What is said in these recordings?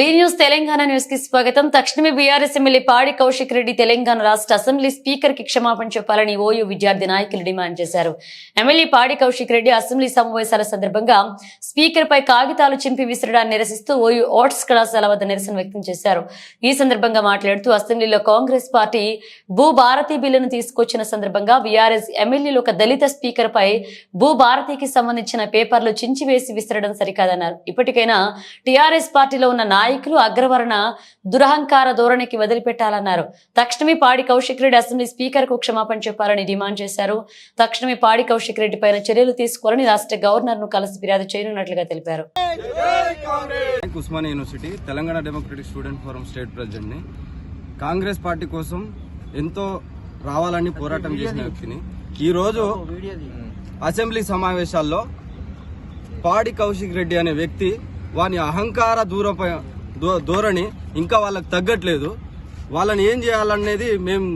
వి news Telangana న్యూస్కి స్వాగతం. తక్షణమే బీఆర్ఎస్ ఎమ్మెల్యే పాడి కౌశిక్ రెడ్డి తెలంగాణ రాష్ట్ర అసెంబ్లీ స్పీకర్కి క్షమాపణ చెప్పాలని ఓయూ విద్యార్థి నాయకులు డిమాండ్ చేశారు. ఎమ్మెల్యే పాడి కౌశిక్ రెడ్డి అసెంబ్లీ సమావేశాల సందర్భంగా స్పీకర్ పై కాగితాలు చింపి విసరడాన్ని నిరసిస్తూ ఓయూ ఆర్ట్స్ కళాశాల వద్ద నిరసన వ్యక్తం చేశారు. ఈ సందర్భంగా మాట్లాడుతూ అసెంబ్లీలో కాంగ్రెస్ పార్టీ భూ భారతీ బిల్లును తీసుకొచ్చిన సందర్భంగా బీఆర్ఎస్ ఎమ్మెల్యేలు ఒక దళిత స్పీకర్ పై భూ భారతీకి సంబంధించిన పేపర్లు చించివేసి విసరడం సరికాదన్నారు. ఇప్పటికైనా టీఆర్ఎస్ పార్టీలో ఉన్న నాయకులు నాయకులు అగ్రవర్ణ దురహంకార ధోరణికి వదిలిపెట్టాలన్నారు. తక్షణమే పాడి కౌశిక్ రెడ్డి అసెంబ్లీ స్పీకర్కు క్షమాపణ చెప్పాలని డిమాండ్ చేశారు. తక్షణమే పాడి కౌశిక్ రెడ్డి పైన చర్యలు తీసుకోవాలని రాష్ట్ర గవర్నర్ను కలిసి ఫిర్యాదు చేయనున్నట్లుగా తెలిపారు. Osmania university Telangana democratic student forum state ప్రెసిడెంట్ని Congress party కోసం ఎంతో రావాలని పోరాటం చేసిన వ్యక్తిని. ఈరోజు అసెంబ్లీ సమావేశాల్లో పాడి కౌశిక్ రెడ్డి అనే వ్యక్తి వాని అహంకార దూరపై ధోరణి ఇంకా వాళ్ళకి తగ్గట్లేదు. వాళ్ళని ఏం చేయాలనేది మేము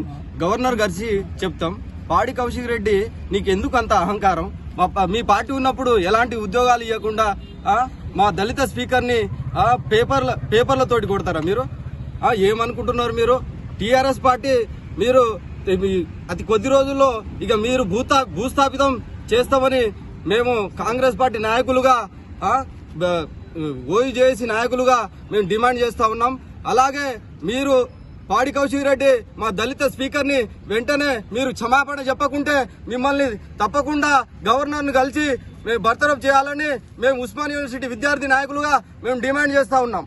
గవర్నర్ గారికి చెప్తాం. పాడి కౌశిక్ రెడ్డి నీకు ఎందుకు అంత అహంకారం? మా మీ పార్టీ ఉన్నప్పుడు ఎలాంటి ఉద్యోగాలు ఇవ్వకుండా మా దళిత స్పీకర్ని పేపర్ల పేపర్లతోటి కొడతారా మీరు? ఏమనుకుంటున్నారు మీరు? టీఆర్ఎస్ పార్టీ మీరు అతి కొద్ది రోజుల్లో ఇక మీరు భూతా భూస్థాపితం చేస్తామని మేము కాంగ్రెస్ పార్టీ నాయకులుగా ఆ, చేసి నాయకులుగా మేము డిమాండ్ చేస్తా ఉన్నాం. అలాగే మీరు పాడి కౌశిక్ రెడ్డి మా దళిత స్పీకర్ని వెంటనే మీరు క్షమాపణ చెప్పకుంటే మిమ్మల్ని తప్పకుండా గవర్నర్ను కలిసి మేము బర్తరఫ్ చేయాలని మేము ఉస్మాన్ యూనివర్సిటీ విద్యార్థి నాయకులుగా మేము డిమాండ్ చేస్తా ఉన్నాం.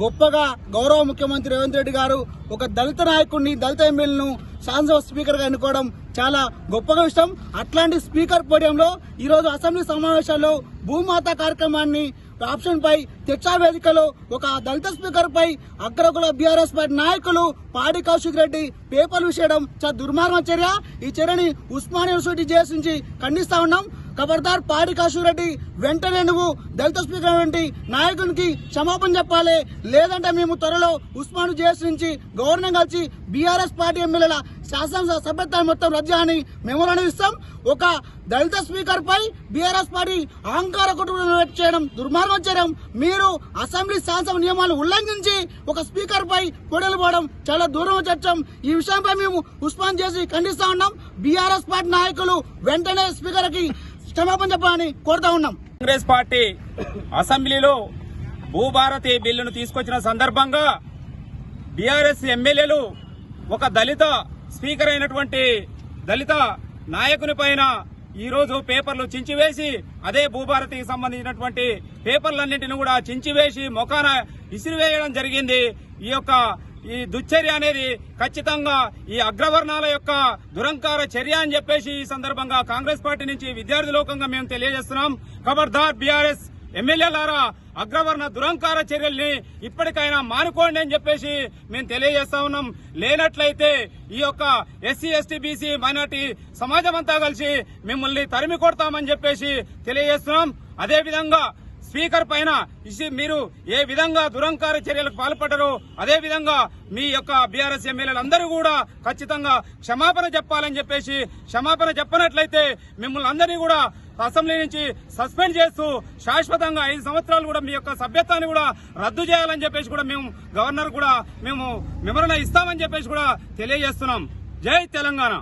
గొప్పగా గౌరవ ముఖ్యమంత్రి రేవంత్ రెడ్డి గారు ఒక దళిత నాయకుడిని దళిత ఎమ్మెల్యేను శాసనసభ స్పీకర్గా ఎన్నుకోవడం చాలా గొప్పగా విషయం అట్లాంటి స్పీకర్ పోడియంలో ఈరోజు అసెంబ్లీ సమావేశాల్లో భూమాత కార్యక్రమాన్ని ఆప్షన్ పై చర్చా వేదికలో ఒక దళిత స్పీకర్ పై అగ్రకుల బీఆర్ఎస్ పార్టీ నాయకులు పాడి కౌశిక్ రెడ్డి పేపర్లు విషయడం చాలా దుర్మార్గం చర్య. ఈ చర్యని ఉస్మాన్ యూనివర్సిటీ జేఎస్ నుంచి ఖండిస్తా ఉన్నాం. ఖబర్దార్ పాడి కాశు రెడ్డి వెంటనే నువ్వు దళిత స్పీకర్ వంటి నాయకునికి క్షమాపణ చెప్పాలి. లేదంటే మేము త్వరలో ఉస్మాను జేఎస్ నుంచి గవర్నర్ కలిసి బీఆర్ఎస్ పార్టీ ఎమ్మెల్యేల శాసనసభ సభ్యత్వాన్ని మొత్తం రద్దు అని మెమోరాండం ఇస్తాం. ఒక దళిత స్పీకర్ పై బీఆర్ఎస్ పార్టీ అహంకార కుటుంబం చేయడం దుర్మార్గం చేయడం మీరు అసెంబ్లీ శాసనసభ నియమాలు ఉల్లంఘించి ఒక స్పీకర్ పై పొడలు పోవడం చాలా దూరం చర్చం ఈ విషయంపై మేము ఉస్మాన్ చేసి ఖండిస్తా ఉన్నాం. బీఆర్ఎస్ పార్టీ నాయకులు వెంటనే స్పీకర్కి క్షమాపణ చెప్పాలని కోరుతా ఉన్నాం. కాంగ్రెస్ పార్టీ అసెంబ్లీలో భూభారతి బిల్లును తీసుకొచ్చిన సందర్భంగా బీఆర్ఎస్ ఎమ్మెల్యేలు ఒక దళిత స్పీకర్ అయినటువంటి దళిత నాయకుని పైన ఈరోజు పేపర్లు చించివేసి అదే భూభారతికి సంబంధించినటువంటి పేపర్లన్నింటిని కూడా చించివేసి మొఖాన ఇసిరివేయడం జరిగింది. ఈ యొక్క ఈ దుశ్చర్య అనేది ఖచ్చితంగా ఈ అగ్రవర్ణాల యొక్క దురంకార చర్య అని చెప్పేసి ఈ సందర్భంగా కాంగ్రెస్ పార్టీ నుంచి విద్యార్థి లోకంగా మేము తెలియజేస్తున్నాం. ఖబర్దార్ బీఆర్ఎస్ ఎమ్మెల్యేలారా అగ్రవర్ణ దురంకార చర్యల్ని ఇప్పటికైనా మానుకోండి అని చెప్పేసి మేము తెలియజేస్తా ఉన్నాం. లేనట్లయితే ఈ యొక్క ఎస్సీ ఎస్టీ బీసీ మైనార్టీ సమాజం అంతా కలిసి మిమ్మల్ని తరిమి కొడతామని చెప్పేసి తెలియజేస్తున్నాం. అదేవిధంగా స్పీకర్ పైన మీరు ఏ విధంగా దురంకార చర్యలకు పాల్పడ్డారో అదే విధంగా మీ యొక్క బీఆర్ఎస్ ఎమ్మెల్యేలందరూ కూడా ఖచ్చితంగా క్షమాపణ చెప్పాలని చెప్పేసి క్షమాపణ చెప్పనట్లయితే మిమ్మల్ని అందరినీ కూడా అసెంబ్లీ నుంచి సస్పెండ్ చేస్తూ శాశ్వతంగా ఐదు సంవత్సరాలు కూడా మీ యొక్క సభ్యత్వాన్ని కూడా రద్దు చేయాలని చెప్పేసి కూడా మేము గవర్నర్ కూడా మేము వివరణ ఇస్తామని చెప్పేసి కూడా తెలియజేస్తున్నాం. జై తెలంగాణ.